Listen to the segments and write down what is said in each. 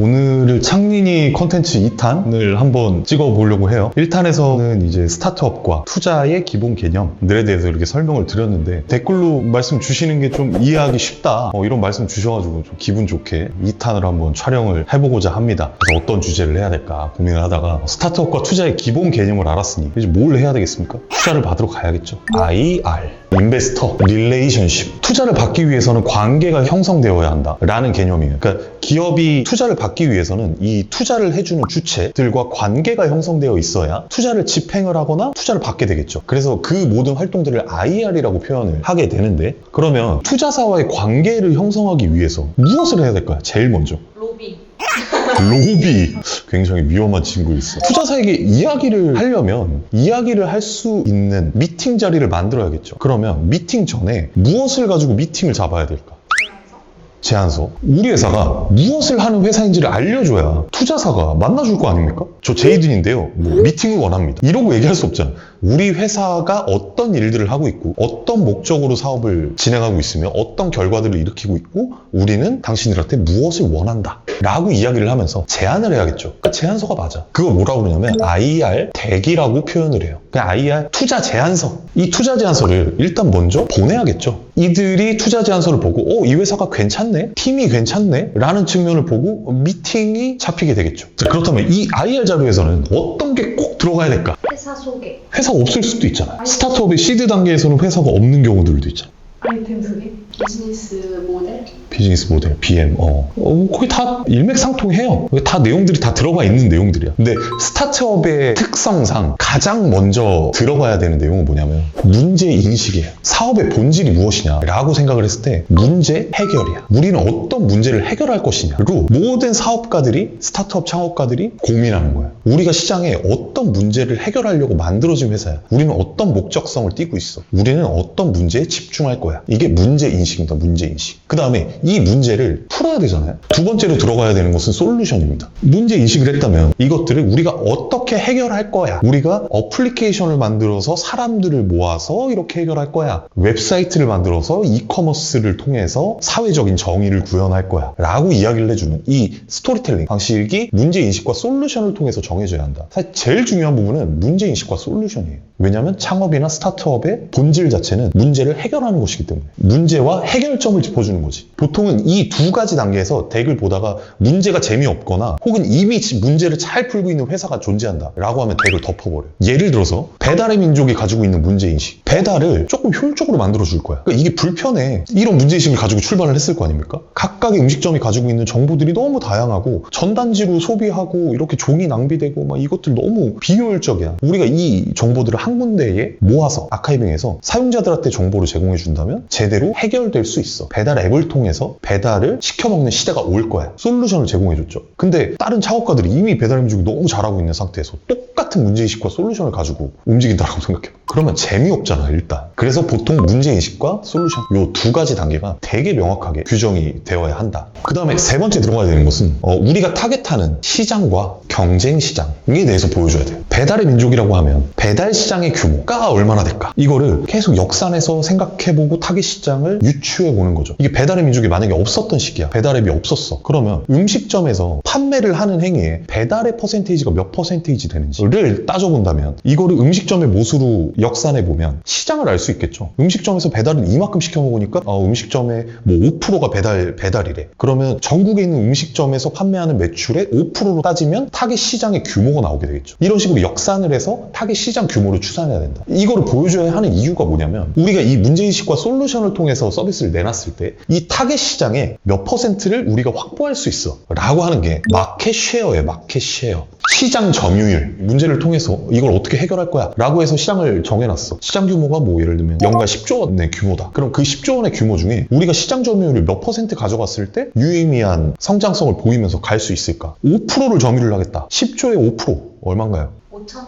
오늘을 창린이 컨텐츠 2탄을 한번 찍어보려고 해요. 1탄에서는 이제 스타트업과 투자의 기본 개념들에 대해서 이렇게 설명을 드렸는데 댓글로 말씀 주시는 게 좀 이해하기 쉽다. 어, 이런 말씀 주셔가지고 좀 기분 좋게 2탄을 한번 촬영을 해보고자 합니다. 그래서 어떤 주제를 해야 될까 고민을 하다가 스타트업과 투자의 기본 개념을 알았으니 이제 뭘 해야 되겠습니까? 투자를 받으러 가야겠죠. IR. 인베스터, 릴레이션십. 투자를 받기 위해서는 관계가 형성되어야 한다. 라는 개념이에요. 그러니까 기업이 투자를 받기 위해서는 이 투자를 해주는 주체들과 관계가 형성되어 있어야 투자를 집행을 하거나 투자를 받게 되겠죠. 그래서 그 모든 활동들을 IR이라고 표현을 하게 되는데 그러면 투자사와의 관계를 형성하기 위해서 무엇을 해야 될까요? 제일 먼저. 로비. 로비. 굉장히 위험한 친구 있어. 투자사에게 이야기를 하려면 이야기를 할 수 있는 미팅 자리를 만들어야겠죠. 그러면 미팅 전에 무엇을 가지고 미팅을 잡아야 될까 제안서. 우리 회사가 무엇을 하는 회사인지를 알려줘야 투자사가 만나줄 거 아닙니까? 저 제이든인데요. 뭐 미팅을 원합니다. 이러고 얘기할 수 없잖아 우리 회사가 어떤 일들을 하고 있고 어떤 목적으로 사업을 진행하고 있으며 어떤 결과들을 일으키고 있고 우리는 당신들한테 무엇을 원한다 라고 이야기를 하면서 제안을 해야겠죠. 그러니까 제안서가 맞아. 그거 뭐라고 그러냐면 IR 대기라고 표현을 해요. 그냥 IR 투자 제안서. 이 투자 제안서를 일단 먼저 보내야겠죠 이들이 투자 제안서를 보고 어, 이 회사가 괜찮네 팀이 괜찮네 라는 측면을 보고 미팅이 잡히게 되겠죠 자, 그렇다면 이 IR 자료에서는 어떤 게 꼭 들어가야 될까 회사 소개. 회사가 없을 수도 있잖아요. 스타트업의 시드 단계에서는 회사가 없는 경우들도 있잖아요. 아이템 소개. 비즈니스 모델. 비즈니스 모델, BM, 어. 어, 거기 다 일맥상통해요. 다 내용들이 다 들어가 있는 내용들이야. 근데 스타트업의 특성상 가장 먼저 들어가야 되는 내용은 뭐냐면 문제 인식이에요. 사업의 본질이 무엇이냐라고 생각을 했을 때 문제 해결이야. 우리는 어떤 문제를 해결할 것이냐로 모든 사업가들이 스타트업 창업가들이 고민하는 거예요. 우리가 시장에 어떤 문제를 해결하려고 만들어진 회사야. 우리는 어떤 목적성을 띠고 있어. 우리는 어떤 문제에 집중할 거야. 이게 문제 인식 입니다. 문제 인식. 그 다음에 이 문제를 풀어야 되잖아요. 두 번째로 들어가야 되는 것은 솔루션입니다. 문제 인식을 했다면 이것들을 우리가 어떻게 해결할 거야. 우리가 어플리케이션을 만들어서 사람들을 모아서 이렇게 해결할 거야. 웹사이트를 만들어서 이커머스를 통해서 사회적인 정의를 구현할 거야. 라고 이야기를 해주는 이 스토리텔링 방식이 문제 인식과 솔루션을 통해서 정해져야 한다. 사실 제일 중요한 부분은 문제 인식과 솔루션이에요. 왜냐하면 창업이나 스타트업의 본질 자체는 문제를 해결하는 것이기 때문에 문제와 해결점을 짚어주는 거지. 보통은 이 두 가지 단계에서 덱을 보다가 문제가 재미없거나 혹은 이미 지- 문제를 잘 풀고 있는 회사가 존재한다 라고 하면 덱을 덮어버려요. 예를 들어서 배달의 민족이 가지고 있는 문제인식. 배달을 조금 효율적으로 만들어줄 거야. 그러니까 이게 불편해. 이런 문제인식을 가지고 출발을 했을 거 아닙니까? 각각의 음식점이 가지고 있는 정보들이 너무 다양하고 전단지로 소비하고 이렇게 종이 낭비되고 막 이것들 너무 비효율적이야. 우리가 이 정보들을 한 군데에 모아서 아카이빙해서 사용자들한테 정보를 제공해 준다면 제대로 해결 될 수 있어. 배달 앱을 통해서 배달을 시켜 먹는 시대가 올 거야. 솔루션을 제공해 줬죠. 근데 다른 창업가들이 이미 배달 음식을 너무 잘하고 있는 상태에서 똑같은 문제인식과 솔루션을 가지고 움직인다라고 생각해. 그러면 재미없잖아, 일단. 그래서 보통 문제인식과 솔루션 요 두 가지 단계가 되게 명확하게 규정이 되어야 한다. 그 다음에 세 번째 들어가야 되는 것은 어, 우리가 타겟하는 시장과 경쟁 시장에 대해서 보여줘야 돼요. 배달의 민족이라고 하면 배달 시장의 규모가 얼마나 될까? 이거를 계속 역산해서 생각해보고 타겟 시장을 유추해 보는 거죠. 이게 배달의 민족이 만약에 없었던 시기야. 배달앱이 없었어. 그러면 음식점에서 판매를 하는 행위에 배달의 퍼센테이지가 몇 퍼센테이지 되는지를 따져본다면 이거를 음식점의 모수로 역산해 보면 시장을 알 수 있겠죠. 음식점에서 배달을 이만큼 시켜 먹으니까 어, 음식점의 뭐 5%가 배달, 배달이래. 그러면 전국에 있는 음식점에서 판매하는 매출의 5%로 따지면 타겟 시장의 규모가 나오게 되겠죠. 이런 식으로 역산을 해서 타겟 시장 규모를 추산해야 된다. 이거를 보여줘야 하는 이유가 뭐냐면 우리가 이 문제인식과 솔루션을 통해서 서비스를 내놨을 때 이 타겟 시장의 몇 퍼센트를 우리가 확보할 수 있어. 라고 하는 게 마켓 쉐어예요. 마켓 쉐어. 시장 점유율 문제를 통해서 이걸 어떻게 해결할 거야 라고 해서 시장을 정해놨어 시장 규모가 뭐 예를 들면 연간 10조 원의 규모다 그럼 그 10조 원의 규모 중에 우리가 시장 점유율을 몇 퍼센트 가져갔을 때 유의미한 성장성을 보이면서 갈 수 있을까 5%를 점유를 하겠다 10조에 5% 얼마인가요? 5천 원.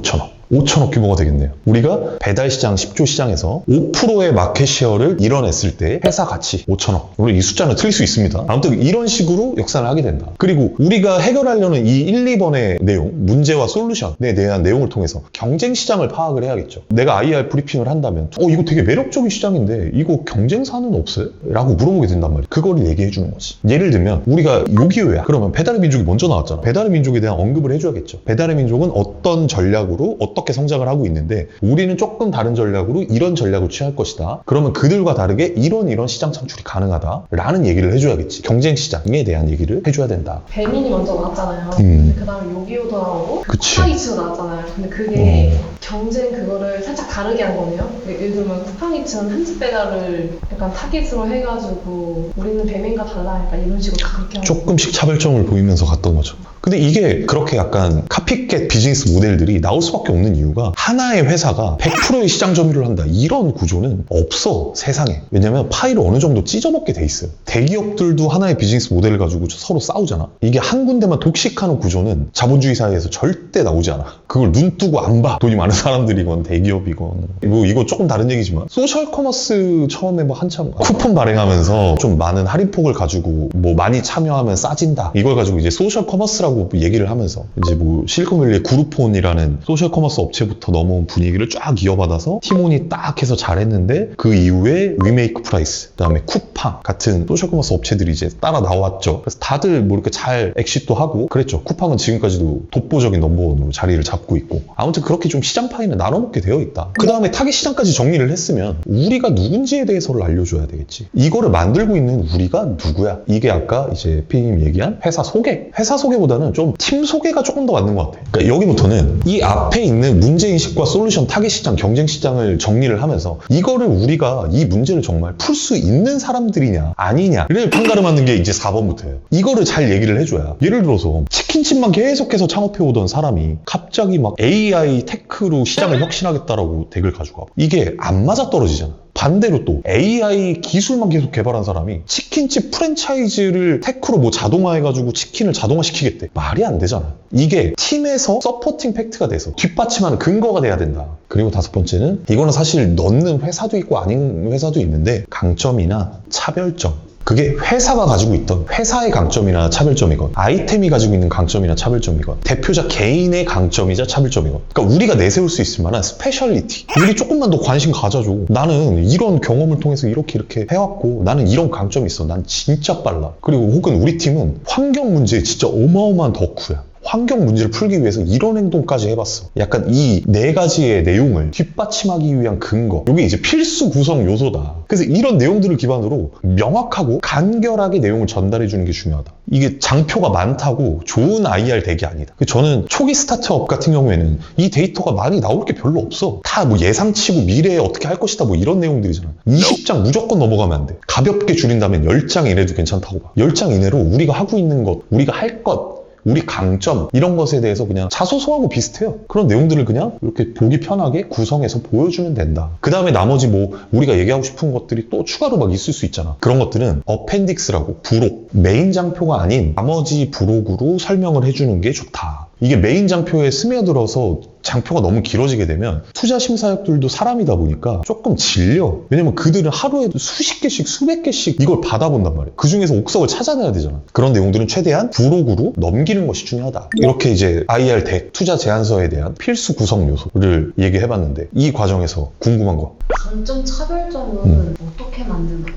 5천억 5천억 규모가 되겠네요. 우리가 배달시장 10조 시장에서 5%의 마켓 쉐어를 이뤄냈을 때 회사 가치 5천억. 물론 이 숫자는 틀릴 수 있습니다. 아무튼 이런 식으로 역산을 하게 된다. 그리고 우리가 해결하려는 이 1, 2번의 내용, 문제와 솔루션에 대한 내용을 통해서 경쟁 시장을 파악을 해야겠죠. 내가 IR 브리핑을 한다면 어 이거 되게 매력적인 시장인데 이거 경쟁사는 없어요? 라고 물어보게 된단 말이에요. 그거를 얘기해 주는 거지. 예를 들면 우리가 요기요야. 그러면 배달의 민족이 먼저 나왔잖아. 배달의 민족에 대한 언급을 해줘야겠죠. 배달의 민족은 어떤 전략으로 어 떻게 성장을 하고 있는데 우리는 조금 다른 전략으로 이런 전략을 취할 것이다. 그러면 그들과 다르게 이런 이런 시장 창출이 가능하다라는 얘기를 해줘야겠지. 경쟁 시장에 대한 얘기를 해줘야 된다. 배민이 먼저 나왔잖아요. 음. 그 다음에 요기요도 나오고 그치. 쿠팡이츠도 나왔잖아요. 근데 그게 어. 경쟁 그거를 살짝 다르게 한 거네요. 예를 들면 쿠팡이츠는 한집 배달을 약간 타깃으로 해가지고 우리는 배민과 달라 약간 이런 식으로 다 그렇게 하고 조금씩 차별점을 보이면서 갔던 거죠. 근데 이게 그렇게 약간 카피캣 비즈니스 모델들이 나올 수밖에 없는 이유가 하나의 회사가 100%의 시장 점유를 한다. 이런 구조는 없어, 세상에. 왜냐면 파이를 어느 정도 찢어먹게 돼 있어요. 대기업들도 하나의 비즈니스 모델을 가지고 서로 싸우잖아. 이게 한 군데만 독식하는 구조는 자본주의 사회에서 절대 나오지 않아. 그걸 눈 뜨고 안 봐. 돈이 많은 사람들이건 대기업이건. 뭐 이거 조금 다른 얘기지만 소셜 커머스 처음에 뭐 한참 쿠폰 발행하면서 좀 많은 할인폭을 가지고 뭐 많이 참여하면 싸진다. 이걸 가지고 이제 소셜 커머스라고 얘기를 하면서 이제 뭐 실리콘밸리의 구루폰이라는 소셜 커머스 업체부터 넘어온 분위기를 쫙 이어받아서 티몬이 딱 해서 잘했는데 그 이후에 위메이크 프라이스, 그다음에 쿠팡 같은 소셜 커머스 업체들이 이제 따라 나왔죠. 그래서 다들 뭐 이렇게 잘 엑시트도 하고 그랬죠. 쿠팡은 지금까지도 독보적인 넘버원으로 자리를 잡고 있고 아무튼 그렇게 좀 시장 파이는 나눠 먹게 되어 있다. 그 다음에 타겟 시장까지 정리를 했으면 우리가 누군지에 대해서를 알려줘야 되겠지. 이거를 만들고 있는 우리가 누구야? 이게 아까 이제 피디님 얘기한 회사 소개. 회사 소개보다는 좀 팀 소개가 조금 더 맞는 것 같아. 그러니까 여기부터는 이 앞에 있는 문제인식과 솔루션 타겟 시장, 경쟁 시장을 정리를 하면서 이거를 우리가 이 문제를 정말 풀 수 있는 사람들이냐 아니냐를 판가름하는 게 이제 4번부터예요. 이거를 잘 얘기를 해줘야. 예를 들어서 치킨집만 계속해서 창업해오던 사람이 갑자기 막 AI 테크로 시장을 혁신하겠다라고 덱을 와. 이게 안 맞아 떨어지잖아. 반대로 또 AI 기술만 계속 개발한 사람이 치킨집 프랜차이즈를 테크로 뭐 자동화해가지고 치킨을 자동화시키겠대. 말이 안 되잖아. 이게 팀에서 서포팅 팩트가 돼서 뒷받침하는 근거가 돼야 된다. 그리고 다섯 번째는 이거는 사실 넣는 회사도 있고 아닌 회사도 있는데 강점이나 차별점. 그게 회사가 가지고 있던 회사의 강점이나 차별점이건 아이템이 가지고 있는 강점이나 차별점이건 대표자 개인의 강점이자 차별점이건. 그러니까 우리가 내세울 수 있을 만한 스페셜리티 우리 조금만 더 관심 가져줘. 나는 이런 경험을 통해서 이렇게 이렇게 해왔고 나는 이런 강점이 있어. 난 진짜 빨라. 그리고 혹은 우리 팀은 환경 문제에 진짜 어마어마한 덕후야 환경 문제를 풀기 위해서 이런 행동까지 해봤어. 약간 이 네 가지의 내용을 뒷받침하기 위한 근거. 이게 이제 필수 구성 요소다. 그래서 이런 내용들을 기반으로 명확하고 간결하게 내용을 전달해 주는 게 중요하다. 이게 장표가 많다고 좋은 IR 덱이 아니다. 저는 초기 스타트업 같은 경우에는 이 데이터가 많이 나올 게 별로 없어. 다 뭐 예상치고 미래에 어떻게 할 것이다 뭐 이런 내용들이잖아. 20장 무조건 넘어가면 안 돼. 가볍게 줄인다면 10장 이내도 괜찮다고 봐. 10장 이내로 우리가 하고 있는 것, 우리가 할 것, 우리 강점 이런 것에 대해서 그냥 자소서하고 비슷해요. 그런 내용들을 그냥 이렇게 보기 편하게 구성해서 보여주면 된다. 그 다음에 나머지 뭐 우리가 얘기하고 싶은 것들이 또 추가로 막 있을 수 있잖아. 그런 것들은 어펜딕스라고 부록 메인 장표가 아닌 나머지 부록으로 설명을 해주는 게 좋다. 이게 메인 장표에 스며들어서 장표가 너무 길어지게 되면 투자 심사역들도 사람이다 보니까 조금 질려. 왜냐면 그들은 하루에 수십 개씩 수백 개씩 이걸 받아본단 말이야. 그 중에서 옥석을 찾아내야 되잖아. 그런 내용들은 최대한 부록으로 넘기는 것이 중요하다. 이렇게 이제 IR 덱 투자 제안서에 대한 필수 구성 요소를 얘기해봤는데 이 과정에서 궁금한 거. 강점 차별점은 음. 어떻게 만드는 거예요?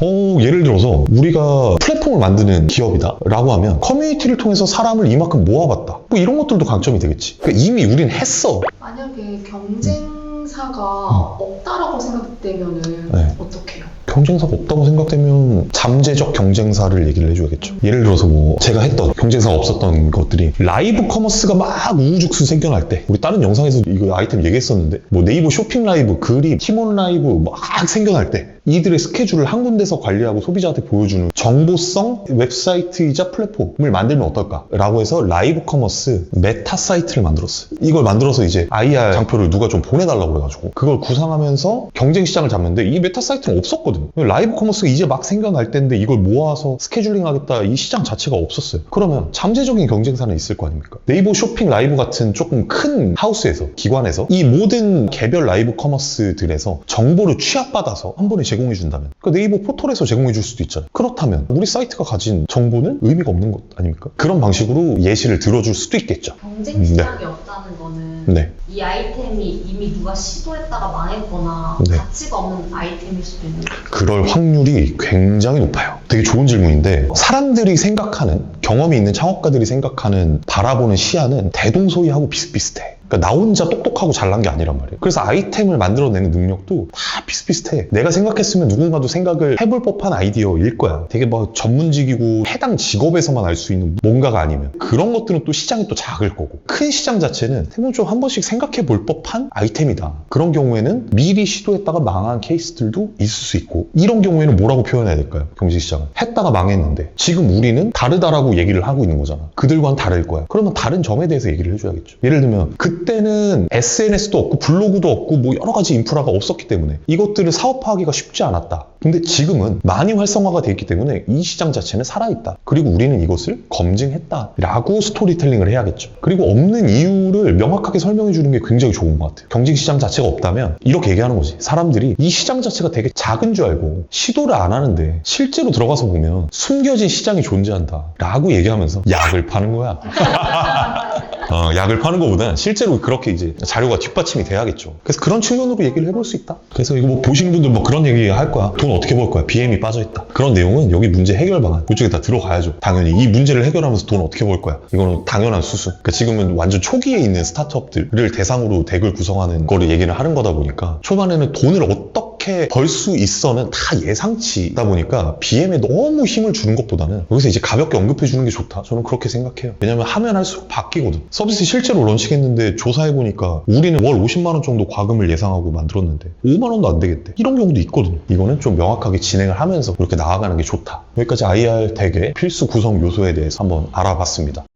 어, 예를 들어서 우리가 플랫폼을 만드는 기업이다 라고 하면 커뮤니티를 통해서 사람을 이만큼 모아봤다. 뭐 이런 것들도 강점이 되겠지. 그러니까 이미 우린 했어. 만약에 경쟁사가 없다라고 생각되면은 네. 어떻게 해요? 경쟁사가 없다고 생각되면 잠재적 경쟁사를 얘기를 해줘야겠죠. 예를 들어서 뭐 제가 했던 경쟁사가 없었던 것들이 라이브 커머스가 막 우후죽순 생겨날 때 우리 다른 영상에서 이거 아이템 얘기했었는데 뭐 네이버 쇼핑 라이브, 그림, 팀원 라이브 막 생겨날 때 이들의 스케줄을 한 군데서 관리하고 소비자한테 보여주는 정보성 웹사이트이자 플랫폼을 만들면 어떨까? 라고 해서 라이브 커머스 메타 사이트를 만들었어요. 이걸 만들어서 이제 IR 장표를 누가 좀 보내달라고 그래가지고 그걸 구상하면서 경쟁 시장을 잡는데 이 메타 사이트는 없었거든. 있거든. 라이브 커머스가 이제 막 생겨날 때인데 이걸 모아서 스케줄링 하겠다 이 시장 자체가 없었어요. 그러면 잠재적인 경쟁사는 있을 거 아닙니까? 네이버 쇼핑 라이브 같은 조금 큰 하우스에서 기관에서 이 모든 개별 라이브 커머스들에서 정보를 취합받아서 한 번에 제공해 준다면 그 네이버 포털에서 제공해 줄 수도 있잖아요. 그렇다면 우리 사이트가 가진 정보는 의미가 없는 것 아닙니까? 그런 방식으로 예시를 들어줄 수도 있겠죠. 경쟁 시장이 없다는 거는 네. 이 아이템이 이미 누가 시도했다가 망했거나 네. 가치가 없는 아이템일 수도 있는 거죠. 그럴 확률이 굉장히 높아요. 되게 좋은 질문인데 사람들이 생각하는 경험이 있는 창업가들이 생각하는 바라보는 시야는 대동소이하고 비슷비슷해. 그러니까 나 혼자 똑똑하고 잘난 게 아니란 말이에요. 그래서 아이템을 만들어내는 능력도 다 비슷비슷해. 내가 생각했으면 누군가도 생각을 해볼 법한 아이디어일 거야. 되게 뭐 전문직이고 해당 직업에서만 알 수 있는 뭔가가 아니면 그런 것들은 또 시장이 또 작을 거고 큰 시장 자체는 대부분 한 번씩 생각해 볼 법한 아이템이다. 그런 경우에는 미리 시도했다가 망한 케이스들도 있을 수 있고 이런 경우에는 뭐라고 표현해야 될까요? 경제시장은 했다가 망했는데 지금 우리는 다르다라고 얘기를 하고 있는 거잖아. 그들과는 다를 거야. 그러면 다른 점에 대해서 얘기를 해줘야겠죠. 예를 들면 그 때는 SNS도 없고 블로그도 없고 뭐 여러 가지 인프라가 없었기 때문에 이것들을 사업화하기가 쉽지 않았다. 근데 지금은 많이 활성화가 돼 있기 때문에 이 시장 자체는 살아있다. 그리고 우리는 이것을 검증했다. 라고 스토리텔링을 해야겠죠. 그리고 없는 이유를 명확하게 설명해 주는 게 굉장히 좋은 것 같아요. 경쟁 시장 자체가 없다면 이렇게 얘기하는 거지. 사람들이 이 시장 자체가 되게 작은 줄 알고 시도를 안 하는데 실제로 들어가서 보면 숨겨진 시장이 존재한다. 라고 얘기하면서 약을 파는 거야. 어, 약을 파는 것보다는 실제로 그렇게 이제 자료가 뒷받침이 돼야겠죠. 그래서 그런 측면으로 얘기를 해볼 수 있다. 그래서 이거 뭐 보시는 분들 뭐 그런 얘기 할 거야. 돈 어떻게 벌 거야? BM이 빠져있다. 그런 내용은 여기 문제 해결 방안. 이쪽에 다 들어가야죠. 당연히 이 문제를 해결하면서 돈 어떻게 벌 거야? 이거는 당연한 수순. 그러니까 지금은 완전 초기에 있는 스타트업들을 대상으로 덱을 구성하는 거를 얘기를 하는 거다 보니까 초반에는 돈을 어떻게 벌 수 있어는 다 예상치다 보니까 BM에 너무 힘을 주는 것보다는 여기서 이제 가볍게 언급해 주는 게 좋다. 저는 그렇게 생각해요. 왜냐면 하면 할수록 바뀌거든. 서비스 실제로 런칭했는데 조사해 보니까 우리는 월 50만 원 정도 과금을 예상하고 만들었는데 5만 원도 안 되겠대. 이런 경우도 있거든요. 이거는 좀 명확하게 진행을 하면서 그렇게 나아가는 게 좋다. 여기까지 IR 덱의 필수 구성 요소에 대해서 한번 알아봤습니다.